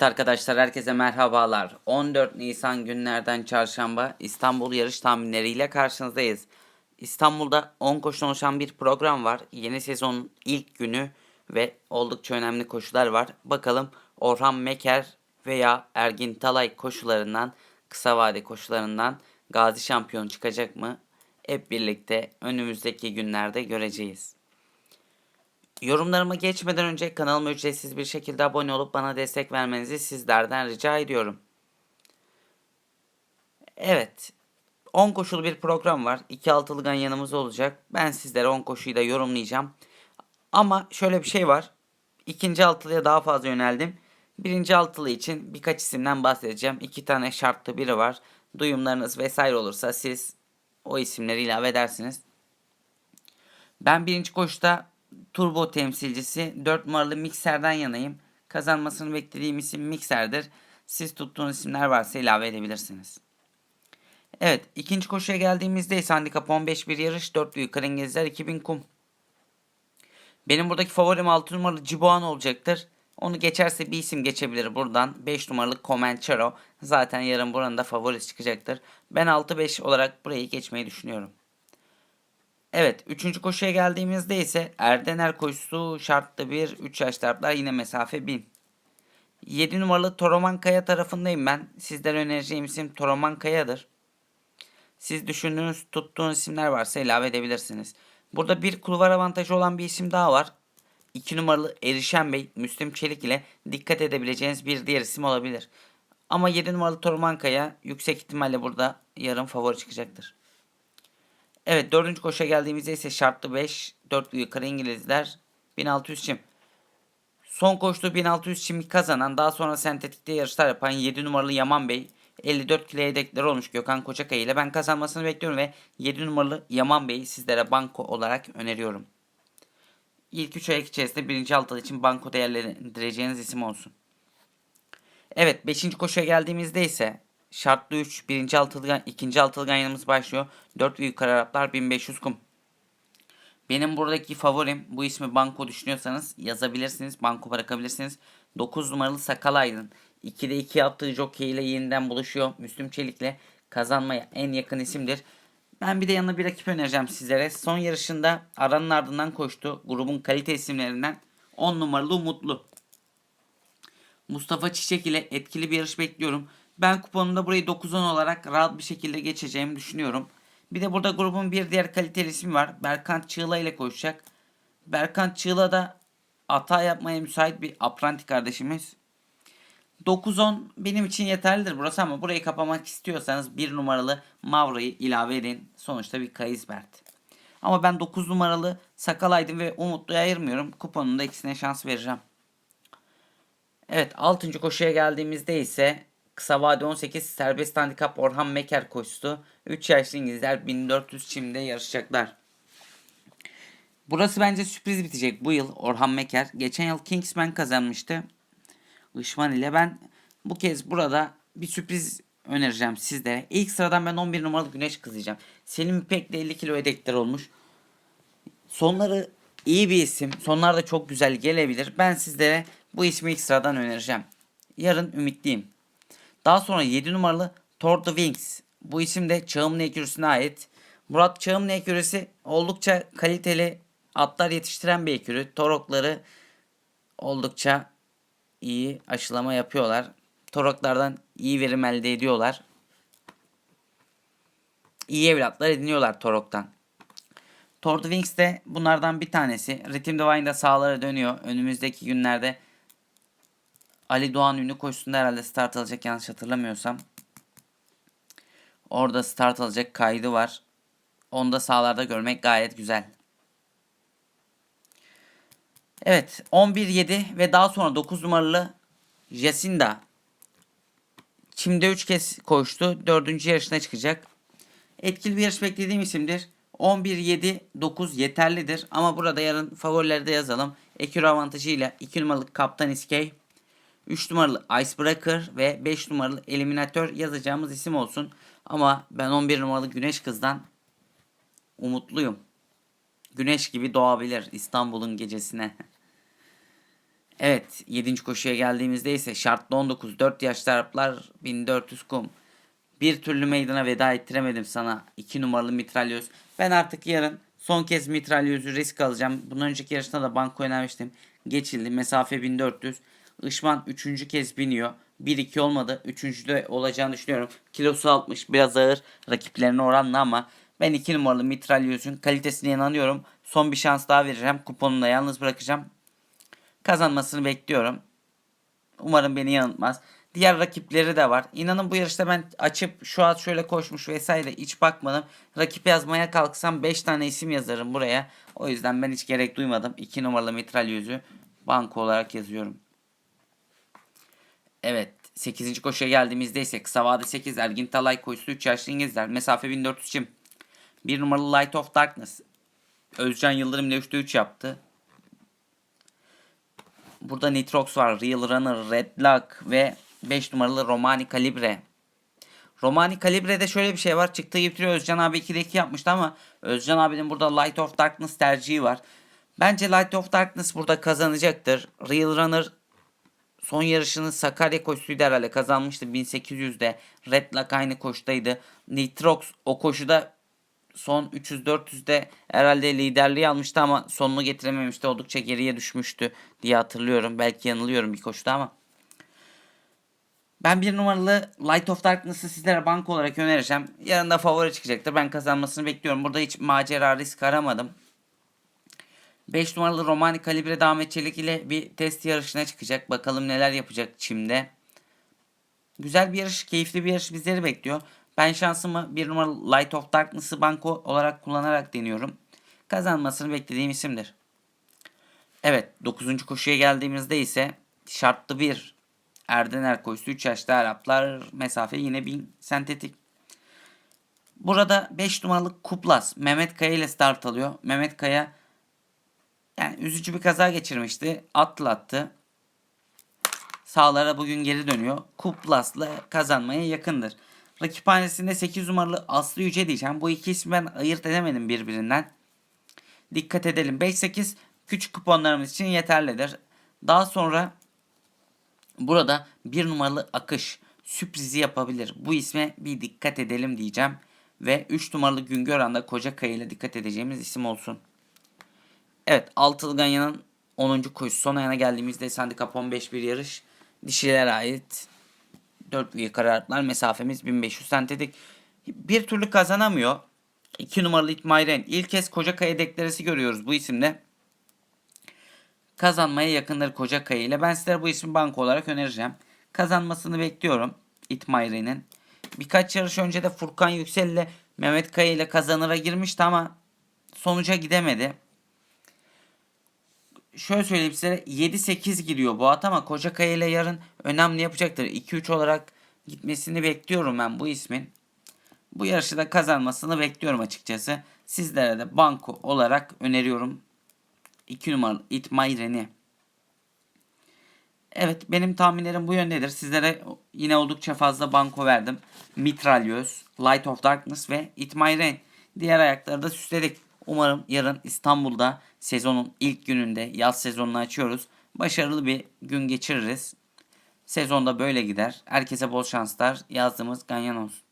Arkadaşlar herkese merhabalar. 14 Nisan günlerden çarşamba İstanbul yarış tahminleriyle karşınızdayız. İstanbul'da 10 koşudan oluşan bir program var. Yeni sezonun ilk günü ve oldukça önemli koşular var. Bakalım Orhan Meker veya Ergin Talay koşularından, kısa vade koşularından gazi şampiyon çıkacak mı? Hep birlikte önümüzdeki günlerde göreceğiz. Yorumlarıma geçmeden önce kanalıma ücretsiz bir şekilde abone olup bana destek vermenizi sizlerden rica ediyorum. Evet. 10 koşulu bir program var. 2 altılı gan yanımız olacak. Ben sizlere 10 koşuyu da yorumlayacağım. Ama şöyle bir şey var. İkinci altılıya daha fazla yöneldim. Birinci altılı için birkaç isimden bahsedeceğim. İki tane şartlı biri var. Duyumlarınız vesaire olursa siz o isimleri ilave edersiniz. Ben birinci koşuda turbo temsilcisi 4 numaralı Mikser'den yanayım. Kazanmasını beklediğim isim Mikser'dir. Siz tuttuğunuz isimler varsa ilave edebilirsiniz. Evet ikinci koşuya geldiğimizde ise handikap 15 bir yarış 4 yukarı İngilizler 2000 kum. Benim buradaki favorim 6 numaralı Ciboğan olacaktır. Onu geçerse bir isim geçebilir buradan. 5 numaralı Comanchero. Zaten yarın buranın da favorisi çıkacaktır. Ben 6-5 olarak burayı geçmeyi düşünüyorum. Evet. Üçüncü koşuya geldiğimizde ise Erdener koşusu şartlı bir 3 yaş yine mesafe 1000. 7 numaralı Toroman Kaya tarafındayım ben. Sizlere önereceğim isim Toroman Kaya'dır. Siz düşündüğünüz, tuttuğunuz isimler varsa ilave edebilirsiniz. Burada bir kulvar avantajı olan bir isim daha var. 2 numaralı Erişen Bey, Müslüm Çelik ile dikkat edebileceğiniz bir diğer isim olabilir. Ama 7 numaralı Toroman Kaya yüksek ihtimalle burada yarın favori çıkacaktır. Evet dördüncü koşuya geldiğimizde ise şartlı 5. 4 yukarı İngilizler 1600 çim. Son koştuğu 1600 çimi kazanan daha sonra sentetikte yarışlar yapan 7 numaralı Yaman Bey 54 kilo yedekleri olmuş Gökhan Koçakaya ile ben kazanmasını bekliyorum ve 7 numaralı Yaman Bey'i sizlere banko olarak öneriyorum. İlk 3 ayak içerisinde birinci altılı için banko değerlendireceğiniz isim olsun. Evet 5. koşuya geldiğimizde ise Şartlı 3. Birinci altılgan, ikinci altılgan yanımız başlıyor. 4 ve yukarı Araplar 1500 kum. Benim buradaki favorim bu ismi banko düşünüyorsanız yazabilirsiniz. Banko bırakabilirsiniz. 9 numaralı Sakal Aydın. 2'de 2 yaptığı jockey ile yeniden buluşuyor. Müslüm Çelik'le kazanmaya en yakın isimdir. Ben bir de yanına bir rakip önereceğim sizlere. Son yarışında aranın ardından koştu. Grubun kalite isimlerinden 10 numaralı Umutlu. Mustafa Çiçek ile etkili bir yarış bekliyorum. Ben kuponumda burayı 9-10 olarak rahat bir şekilde geçeceğimi düşünüyorum. Bir de burada grubun bir diğer kaliteli ismi var. Berkant Çığla ile koşacak. Berkant Çığla da hata yapmaya müsait bir apranti kardeşimiz. 9-10 benim için yeterlidir burası ama burayı kapamak istiyorsanız 1 numaralı Mavra'yı ilave edin. Sonuçta bir Kayızbert. Ama ben 9 numaralı Sakal Aydın ve Umutlu'yu ayırmıyorum. Kuponunda ikisine şans vereceğim. Evet 6. koşuya geldiğimizde ise Kısa vade 18 serbest handikap Orhan Meker koşusu. 3 yaşlı İngilizler 1400 çimde yarışacaklar. Burası bence sürpriz bitecek bu yıl Orhan Meker. Geçen yıl Kingsman kazanmıştı. Işman ile ben bu kez burada bir sürpriz önereceğim sizlere. İlk sıradan ben 11 numaralı Güneş kızıyacağım. Selim İpek de 50 kilo edekler olmuş. Sonları iyi bir isim. Sonlar da çok güzel gelebilir. Ben sizlere bu ismi ilk sıradan önereceğim. Yarın ümitliyim. Daha sonra 7 numaralı Thor the Wings. Bu isim de Çağımlı ekürüsüne ait. Murat Çağımlı ekürüsü oldukça kaliteli atlar yetiştiren bir ekürü. Torokları oldukça iyi aşılama yapıyorlar. Toroklardan iyi verim elde ediyorlar. İyi evlatlar ediniyorlar Torok'tan. Thor the Wings de bunlardan bir tanesi. Rhythm Divine'da sağlara dönüyor. Önümüzdeki günlerde Ali Doğan ünlü koşusunda herhalde start alacak yanlış hatırlamıyorsam. Orada start alacak kaydı var. Onu da sahalarda görmek gayet güzel. Evet 11-7 ve daha sonra 9 numaralı Jacinda. Çim'de 3 kez koştu. 4. yarışına çıkacak. Etkili bir yarış beklediğim isimdir. 11-7-9 yeterlidir. Ama burada yarın favorileri de yazalım. Ekür avantajıyla 2 numaralı Kaptan İskey 3 numaralı Icebreaker ve 5 numaralı Eliminator yazacağımız isim olsun. Ama ben 11 numaralı Güneş Kız'dan umutluyum. Güneş gibi doğabilir İstanbul'un gecesine. Evet 7. koşuya geldiğimizde ise şartlı 19 4 yaşlı Araplar 1400 kum. Bir türlü meydana veda ettiremedim sana 2 numaralı mitralyoz. Ben artık yarın son kez mitralyözü risk alacağım. Bundan önceki yarışta da banko oynamıştım. Geçildi mesafe 1400. Işman 3. kez biniyor. 1-2 olmadı. 3. de olacağını düşünüyorum. Kilosu 60 biraz ağır rakiplerine oranla ama ben 2 numaralı mitralyözün kalitesine inanıyorum. Son bir şans daha vereceğim. Kuponunu da yalnız bırakacağım kazanmasını bekliyorum. Umarım beni yanıltmaz. Diğer rakipleri de var. İnanın bu yarışta ben açıp şu an şöyle koşmuş vesaire hiç bakmadım. Rakip yazmaya kalksam 5 tane isim yazarım buraya. O yüzden ben hiç gerek duymadım. 2 numaralı mitral yüzü banko olarak yazıyorum. Evet 8. koşuya geldiğimizde ise kısa vade 8 Ergin Talay koşusu 3 yaşlı İngilizler. Mesafe 1400 çim. 1 numaralı Light of Darkness. Özcan Yıldırım ile 3'te 3 yaptı. Burada Nitrox var, Real Runner, Red Lock ve 5 numaralı Romani Calibre. Romani Calibre'de şöyle bir şey var. Çıktığı getiriyor Özcan abi 2'de 2 yapmıştı ama Özcan abinin burada Light of Darkness tercihi var. Bence Light of Darkness burada kazanacaktır. Real Runner son yarışını Sakarya koşusuydu herhalde kazanmıştı 1800'de. Red Lock aynı koşudaydı. Nitrox o koşuda son 300-400'de herhalde liderliği almıştı ama sonunu getirememişti. Oldukça geriye düşmüştü diye hatırlıyorum. Belki yanılıyorum bir koşuda ama. Ben bir numaralı Light of Darkness'ı sizlere bank olarak önereceğim. Yarın da favori çıkacaktır. Ben kazanmasını bekliyorum. Burada hiç macera risk aramadım. 5 numaralı Romani Kalibre Ahmet Çelik ile bir test yarışına çıkacak. Bakalım neler yapacak çimde. Güzel bir yarış, keyifli bir yarış bizleri bekliyor. Ben şansımı bir numaralı Light of Darkness'ı banko olarak kullanarak deniyorum. Kazanmasını beklediğim isimdir. Evet 9. koşuya geldiğimizde ise şartlı bir Erdener koşusu 3 yaşlı Araplar mesafe yine 1000 sentetik. Burada 5 numaralı Kuplas Mehmet Kaya ile start alıyor. Mehmet Kaya yani üzücü bir kaza geçirmişti. Atlattı. Sağlara bugün geri dönüyor. Kuplas'la kazanmaya yakındır. Rakiphanesinde 8 numaralı Aslı Yüce diyeceğim. Bu iki ismi ben ayırt edemedim birbirinden. Dikkat edelim. 5-8 küçük kuponlarımız için yeterlidir. Daha sonra burada bir numaralı akış sürprizi yapabilir. Bu isme bir dikkat edelim diyeceğim. Ve 3 numaralı Güngören'de Koca Kaya ile dikkat edeceğimiz isim olsun. Evet Altılı Ganyan'ın 10. koşusu son ayağına geldiğimizde handikap 15 bir yarış. Dişilere ait 4 büyük kararlar mesafemiz 1500 sentetik. Bir türlü kazanamıyor. 2 numaralı İtmayren. İlk kez Kocakaya deklaresi görüyoruz bu isimde. Kazanmaya yakındır Kocakaya ile. Ben sizlere bu ismi banko olarak önereceğim. Kazanmasını bekliyorum İtmayren'in. Birkaç yarış önce de Furkan Yüksel ile Mehmet Kaya ile kazanıra girmişti ama sonuca gidemedi. Şöyle söyleyeyim size 7-8 gidiyor bu at ama Kocakaya ile yarın önemli yapacaktır. 2-3 olarak gitmesini bekliyorum ben bu ismin. Bu yarışı da kazanmasını bekliyorum açıkçası. Sizlere de banko olarak öneriyorum. 2 numaralı Itmayren'i. Evet benim tahminlerim bu yöndedir. Sizlere yine oldukça fazla banko verdim. Mitralyöz, Light of Darkness ve Itmayren. Diğer ayakları da süsledik. Umarım yarın İstanbul'da sezonun ilk gününde yaz sezonunu açıyoruz. Başarılı bir gün geçiririz. Sezonda böyle gider. Herkese bol şanslar. Yazdığımız ganyan olsun.